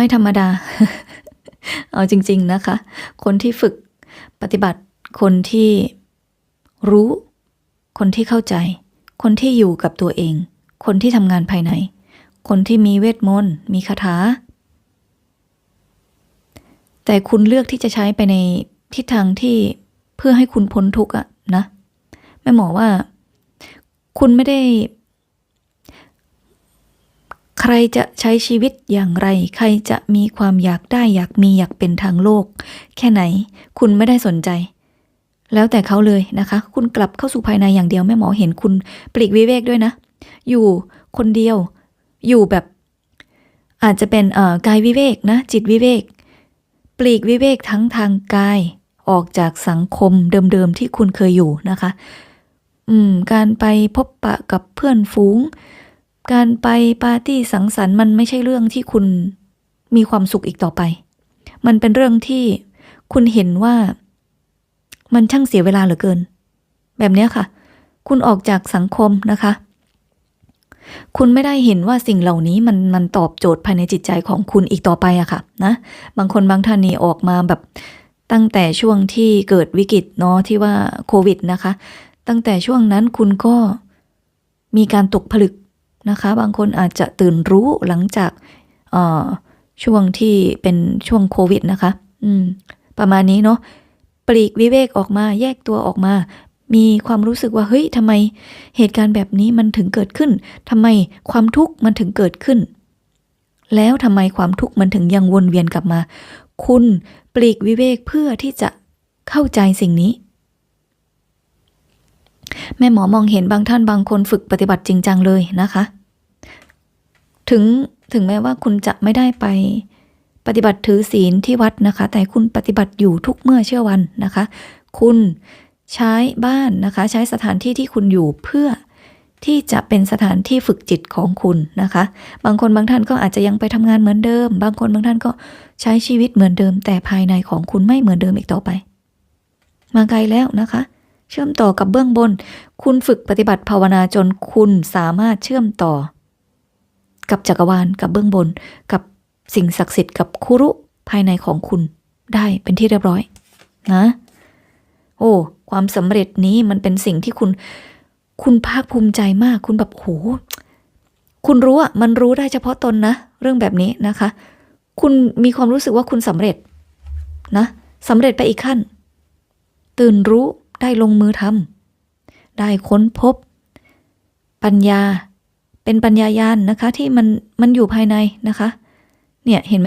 ไม่ธรรมดา เอาจริง ๆนะคะ คนที่ฝึกปฏิบัติ คนที่รู้ คนที่เข้าใจ คนที่อยู่กับตัวเอง คนที่ทำงานภายใน คนที่มีเวทมนต์ มีคาถา แต่คุณเลือกที่จะใช้ไปในทิศทางที่เพื่อให้คุณพ้นทุกข์อะนะแม่หมอว่า คุณไม่ได้ รจะใช้ชีวิตอย่างไร ใครจะมีความอยากได้อยากมีอยากเป็นทางโลก แค่ไหน คุณไม่ได้สนใจ แล้วแต่เขาเลยนะคะ คุณกลับเข้าสู่ภายในอย่างเดียวแม่หมอเห็นคุณปลีกวิเวกด้วยนะ อยู่คนเดียว อยู่แบบ อาจจะเป็นเอ่อกายวิเวกนะ จิตวิเวก ปลีกวิเวกทั้งทางกาย ออกจากสังคมเดิมๆที่คุณเคยอยู่นะคะ อืม การไปพบปะกับเพื่อนฝูง การไปปาร์ตี้สังสรรค์มันไม่ใช่เรื่องที่คุณมีความสุขอีกต่อไป มันเป็นเรื่องที่คุณเห็นว่ามันช่างเสียเวลาเหลือเกิน แบบนี้ค่ะ คุณออกจากสังคมนะคะ คุณไม่ได้เห็นว่าสิ่งเหล่านี้มันมันตอบโจทย์ภายในจิตใจของคุณอีกต่อไปอะค่ะนะ บางคนบางท่านนี่ออกมาแบบตั้งแต่ช่วงที่เกิดวิกฤตเนาะที่ว่าโควิดนะคะ ตั้งแต่ช่วงนั้นคุณก็มีการตกผลึก นะคะ บางคนอาจจะตื่นรู้หลังจากช่วงที่เป็นช่วงโควิดนะคะ อืม ประมาณนี้เนาะปลีกวิเวกออกมาแยกตัวออกมา มีความรู้สึกว่าเฮ้ยทำไมเหตุการณ์แบบนี้มันถึงเกิดขึ้นทำไมความทุกข์มันถึงเกิดขึ้น แล้วทำไมความทุกข์มันถึงยังวนเวียนกลับมา คุณปลีกวิเวกเพื่อที่จะเข้าใจสิ่งนี้ แม่หมอมองเห็นบางท่านบางคนฝึกปฏิบัติจริงจังเลยนะคะ ถึงถึงแม้ว่าคุณจะไม่ได้ไปปฏิบัติถือศีลที่วัดนะคะ แต่คุณปฏิบัติอยู่ทุกเมื่อเชื่อวันนะคะ คุณใช้บ้านนะคะ ใช้สถานที่ที่คุณอยู่เพื่อที่จะเป็นสถานที่ฝึกจิตของคุณนะคะ บางคนบางท่านก็อาจจะยังไปทำงานเหมือนเดิม บางคนบางท่านก็ใช้ชีวิตเหมือนเดิม แต่ภายในของคุณไม่เหมือนเดิมอีกต่อไป มาไกลแล้วนะคะ เชื่อมต่อกับเบื้องบน คุณฝึกปฏิบัติภาวนาจนคุณสามารถเชื่อมต่อ กับจักรวาลกับเบื้องบน กับสิ่งศักดิ์สิทธิ์กับคุรุภายในของคุณได้เป็นที่เรียบร้อยนะ โอ้ ความสำเร็จนี้มันเป็นสิ่งที่คุณ คุณภาคภูมิใจมาก คุณแบบโหคุณรู้อะมันรู้ได้เฉพาะตนนะ เรื่องแบบนี้นะคะ คุณมีความรู้สึกว่าคุณสำเร็จนะสำเร็จไปอีกขั้น ตื่นรู้ ได้ลงมือทำได้ค้นพบ ปัญญาเป็นปัญญายาณนะคะ ที่มันมันอยู่ภายในนะคะ เนี่ยเห็นไหม